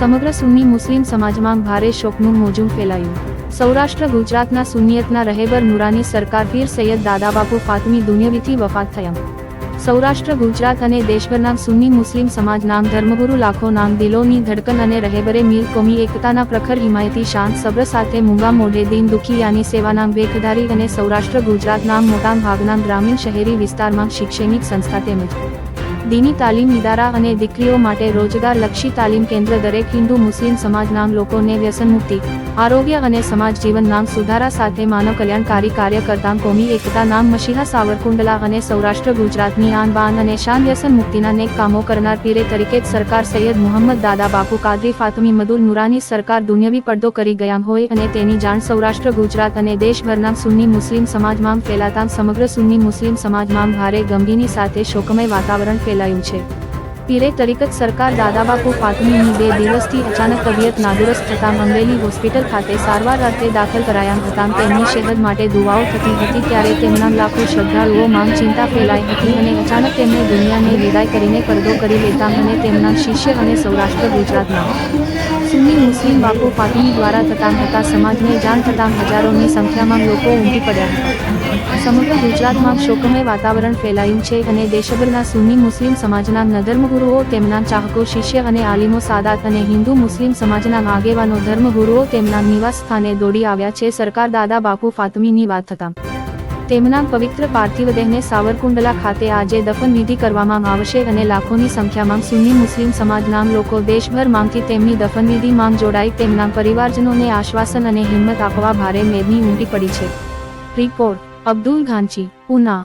સમગ્ર સુન્ની મુસ્લિમ સમાજમાં ભારે શોકનું મોજું ફેલાયું. સૌરાષ્ટ્ર ગુજરાતના સુનિયતના રહેબર નુરાની સરકાર પીર સૈયદ દાદાબાપુ ફાતમી દુનિયાવીથી વફાત થયા. સૌરાષ્ટ્ર ગુજરાત અને દેશભરના સુન્ની મુસ્લિમ સમાજ નામ ધર્મગુરુ લાખો નામ દિલોની ધડકન અને રહેબરે મીર કોમી એકતાના પ્રખર હિમાયતી શાંત સબ્ર સાથે મૂંગા મોઢે દીન દુખિયાની સેવાના વેખધારી અને સૌરાષ્ટ્ર ગુજરાતના મોટા ભાગના ગ્રામીણ શહેરી વિસ્તારમાં શૈક્ષણિક સંસ્થા તેમજ દીની તાલીમ ઇદારા અને દીકરીઓ માટે રોજગાર લક્ષી તાલીમ કેન્દ્ર દરેક હિન્દુ મુસ્લિમ સમાજના લોકોને વ્યસન મુક્તિ આરોગ્ય અને સમાજ જીવન નામ સુધારા સાથે માનવ કલ્યાણકારી કાર્ય કરતા કોમી એકતા નામ મશીહા સાવરકુંડલા અને સૌરાષ્ટ્ર ગુજરાતની આનબાન અને શાન વ્યસન મુક્તિના નેક કામો કરનાર પીરે તરીકે સરકાર સૈયદ મુહમ્મદ દાદા બાપુ કાદરી ફાતમી મદુલ નુરાની સરકાર દુનિયાવી પડદો કરી ગયા હોય અને તેની જાણ સૌરાષ્ટ્ર ગુજરાત અને દેશભરના સુન્ની મુસ્લિમ સમાજમાં ફેલાતા સમગ્ર સુન્ની મુસ્લિમ સમાજમાં ભારે ગમગીની સાથે શોકમય વાતાવરણ ફેલાયું છે. પીરે તરીકત સરકાર દાદાબાપુ ફાતમીની બે દિવસથી અચાનક તબિયત નાદુરસ્ત થતાં અમરેલી હોસ્પિટલ ખાતે સારવાર અર્થે દાખલ કરાયા હતા. તેમની સેહત માટે દુવાઓ થતી હતી ત્યારે તેમના લાખો શ્રદ્ધાળુઓ માંગ ચિંતા ફેલાઈ હતી અને અચાનક તેમને દુનિયાને વિદાય કરીને પરદો કરી લેતા અને તેમના શિષ્ય અને સૌરાષ્ટ્ર ગુજરાતના સુન્ની મુસ્લિમ બાપુ ફાતિમી દ્વારા થતા હતા સમાજને જાણ થતાં હજારોની સંખ્યામાં લોકો ઉમટી પડ્યા હતા. સમગ્ર ગુજરાતમાં શોકમય વાતાવરણ ફેલાયું છે અને દેશભરના સુન્ની મુસ્લિમ સમાજના નધર્મગુરુઓ, તેમના ચાહકો, શિષ્ય અને આલિમો સાદાત અને હિન્દુ મુસ્લિમ સમાજના આગેવાનો ધર્મગુરુઓ તેમના નિવાસ સ્થાને દોડી આવ્યા છે. સરકાર દાદા બાપુ ફાતમીની વાત થતા તેમના પવિત્ર પાર્થિવ દેહને સાવરકુંડલા ખાતે આજે દફન વિધિ કરવામાં આવશે અને લાખોની સંખ્યામાં સુન્ની મુસ્લિમ સમાજના લોકો દેશભર માંગથી તેમની દફનવિધિ માંગ જોડાઈ તેમના પરિવારજનોને આશ્વાસન અને હિંમત આપવા ભારે મેદની ઉમટી પડી છે. રિપોર્ટ અબ્દુલ ઘાંચી ઉના